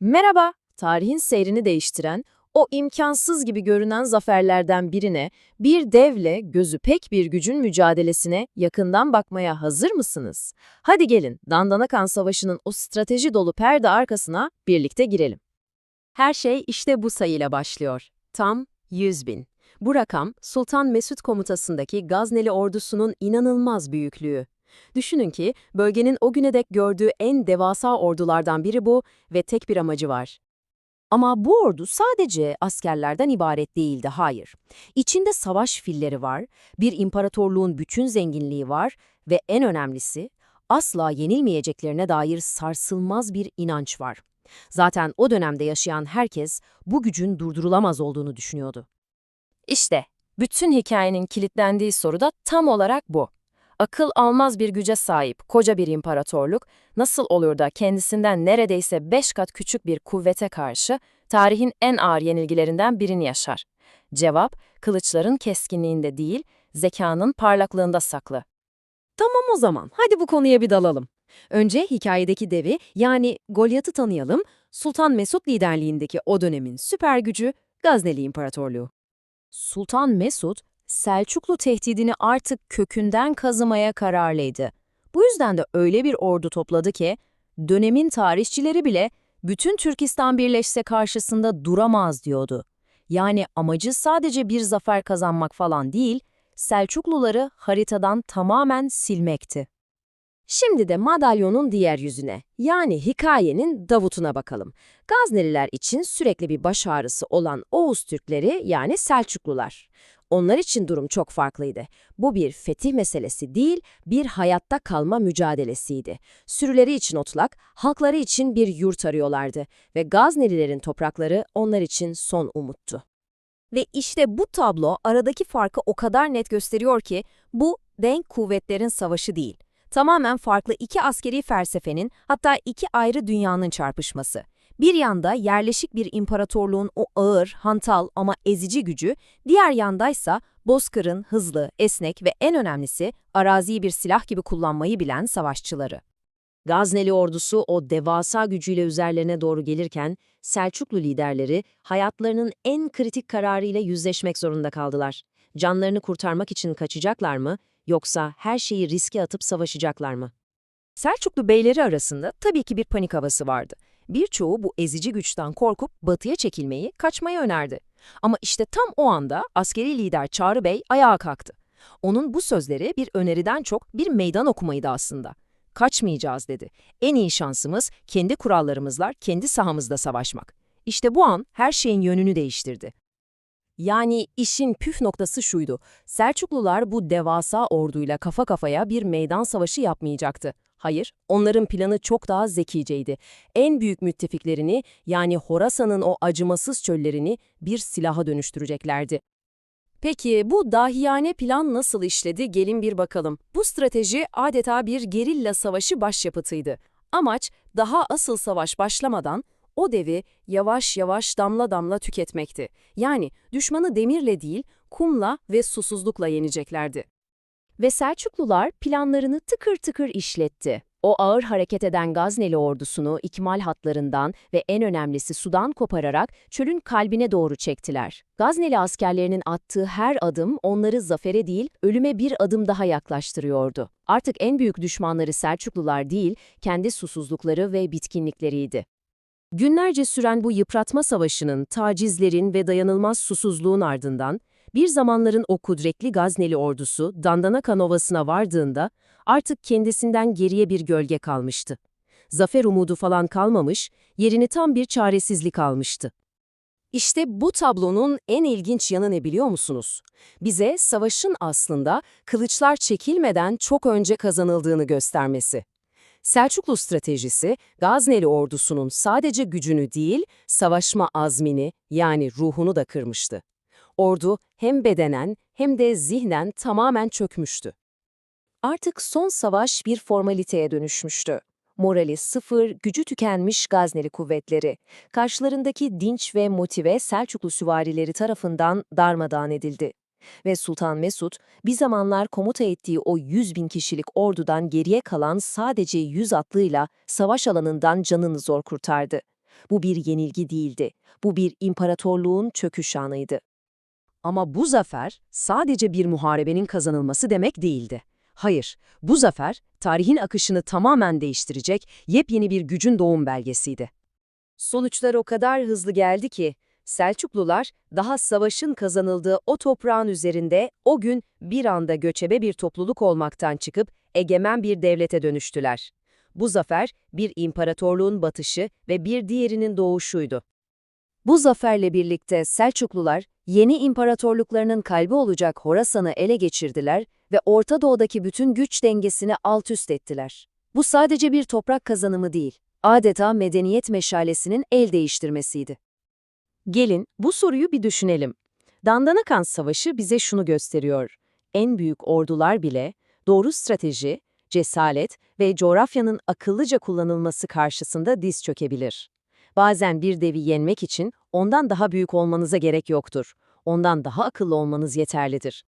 Merhaba, tarihin seyrini değiştiren, o imkansız gibi görünen zaferlerden birine, bir devle gözü pek bir gücün mücadelesine yakından bakmaya hazır mısınız? Hadi gelin, Dandanakan Savaşı'nın o strateji dolu perde arkasına birlikte girelim. Her şey işte bu sayıyla başlıyor. Tam 100 bin. Bu rakam, Sultan Mesut komutasındaki Gazneli ordusunun inanılmaz büyüklüğü. Düşünün ki bölgenin o güne dek gördüğü en devasa ordulardan biri bu ve tek bir amacı var. Ama bu ordu sadece askerlerden ibaret değildi, hayır. İçinde savaş filleri var, bir imparatorluğun bütün zenginliği var ve en önemlisi asla yenilmeyeceklerine dair sarsılmaz bir inanç var. Zaten o dönemde yaşayan herkes bu gücün durdurulamaz olduğunu düşünüyordu. İşte bütün hikayenin kilitlendiği soru da tam olarak bu. Akıl almaz bir güce sahip koca bir imparatorluk nasıl olur da kendisinden neredeyse beş kat küçük bir kuvvete karşı tarihin en ağır yenilgilerinden birini yaşar? Cevap, kılıçların keskinliğinde değil, zekanın parlaklığında saklı. Tamam o zaman, hadi bu konuya bir dalalım. Önce hikayedeki devi yani Golyat'ı tanıyalım, Sultan Mesut liderliğindeki o dönemin süper gücü Gazneli İmparatorluğu. Sultan Mesut, Selçuklu tehdidini artık kökünden kazımaya kararlıydı. Bu yüzden de öyle bir ordu topladı ki, dönemin tarihçileri bile bütün Türkistan birleşse karşısında duramaz diyordu. Yani amacı sadece bir zafer kazanmak falan değil, Selçukluları haritadan tamamen silmekti. Şimdi de madalyonun diğer yüzüne, yani hikayenin Davut'una bakalım. Gazneliler için sürekli bir baş ağrısı olan Oğuz Türkleri yani Selçuklular. Onlar için durum çok farklıydı. Bu bir fetih meselesi değil, bir hayatta kalma mücadelesiydi. Sürüleri için otlak, halkları için bir yurt arıyorlardı ve Gaznelilerin toprakları onlar için son umuttu. Ve işte bu tablo aradaki farkı o kadar net gösteriyor ki bu denk kuvvetlerin savaşı değil. Tamamen farklı iki askeri felsefenin hatta iki ayrı dünyanın çarpışması. Bir yanda yerleşik bir imparatorluğun o ağır, hantal ama ezici gücü, diğer yandaysa bozkırın hızlı, esnek ve en önemlisi araziyi bir silah gibi kullanmayı bilen savaşçıları. Gazneli ordusu o devasa gücüyle üzerlerine doğru gelirken Selçuklu liderleri hayatlarının en kritik kararıyla yüzleşmek zorunda kaldılar. Canlarını kurtarmak için kaçacaklar mı yoksa her şeyi riske atıp savaşacaklar mı? Selçuklu beyleri arasında tabii ki bir panik havası vardı. Birçoğu bu ezici güçten korkup batıya çekilmeyi, kaçmayı önerdi. Ama işte tam o anda askeri lider Çağrı Bey ayağa kalktı. Onun bu sözleri bir öneriden çok bir meydan okumaydı aslında. Kaçmayacağız dedi. En iyi şansımız kendi kurallarımızla kendi sahamızda savaşmak. İşte bu an her şeyin yönünü değiştirdi. Yani işin püf noktası şuydu. Selçuklular bu devasa orduyla kafa kafaya bir meydan savaşı yapmayacaktı. Hayır, onların planı çok daha zekiceydi. En büyük müttefiklerini yani Horasan'ın o acımasız çöllerini bir silaha dönüştüreceklerdi. Peki bu dahiyane plan nasıl işledi gelin bir bakalım. Bu strateji adeta bir gerilla savaşı başyapıtıydı. Amaç daha asıl savaş başlamadan o devi yavaş yavaş damla damla tüketmekti. Yani düşmanı demirle değil, kumla ve susuzlukla yeneceklerdi. Ve Selçuklular planlarını tıkır tıkır işletti. O ağır hareket eden Gazneli ordusunu ikmal hatlarından ve en önemlisi sudan kopararak çölün kalbine doğru çektiler. Gazneli askerlerinin attığı her adım onları zafere değil, ölüme bir adım daha yaklaştırıyordu. Artık en büyük düşmanları Selçuklular değil, kendi susuzlukları ve bitkinlikleriydi. Günlerce süren bu yıpratma savaşının, tacizlerin ve dayanılmaz susuzluğun ardından, bir zamanların o kudretli Gazneli ordusu Dandanakan Ovası'na vardığında artık kendisinden geriye bir gölge kalmıştı. Zafer umudu falan kalmamış, yerini tam bir çaresizlik almıştı. İşte bu tablonun en ilginç yanı ne biliyor musunuz? Bize savaşın aslında kılıçlar çekilmeden çok önce kazanıldığını göstermesi. Selçuklu stratejisi, Gazneli ordusunun sadece gücünü değil, savaşma azmini yani ruhunu da kırmıştı. Ordu hem bedenen hem de zihnen tamamen çökmüştü. Artık son savaş bir formaliteye dönüşmüştü. Morali sıfır, gücü tükenmiş Gazneli kuvvetleri, karşılarındaki dinç ve motive Selçuklu süvarileri tarafından darmadağın edildi. Ve Sultan Mesut, bir zamanlar komuta ettiği o 100 bin kişilik ordudan geriye kalan sadece 100 atlıyla savaş alanından canını zor kurtardı. Bu bir yenilgi değildi. Bu bir imparatorluğun çöküş anıydı. Ama bu zafer sadece bir muharebenin kazanılması demek değildi. Hayır, bu zafer tarihin akışını tamamen değiştirecek yepyeni bir gücün doğum belgesiydi. Sonuçlar o kadar hızlı geldi ki Selçuklular daha savaşın kazanıldığı o toprağın üzerinde o gün bir anda göçebe bir topluluk olmaktan çıkıp egemen bir devlete dönüştüler. Bu zafer bir imparatorluğun batışı ve bir diğerinin doğuşuydu. Bu zaferle birlikte Selçuklular yeni imparatorluklarının kalbi olacak Horasan'ı ele geçirdiler ve Orta Doğu'daki bütün güç dengesini alt üst ettiler. Bu sadece bir toprak kazanımı değil, adeta medeniyet meşalesinin el değiştirmesiydi. Gelin bu soruyu bir düşünelim. Dandanakan Savaşı bize şunu gösteriyor. En büyük ordular bile doğru strateji, cesaret ve coğrafyanın akıllıca kullanılması karşısında diz çökebilir. Bazen bir devi yenmek için ondan daha büyük olmanıza gerek yoktur. Ondan daha akıllı olmanız yeterlidir.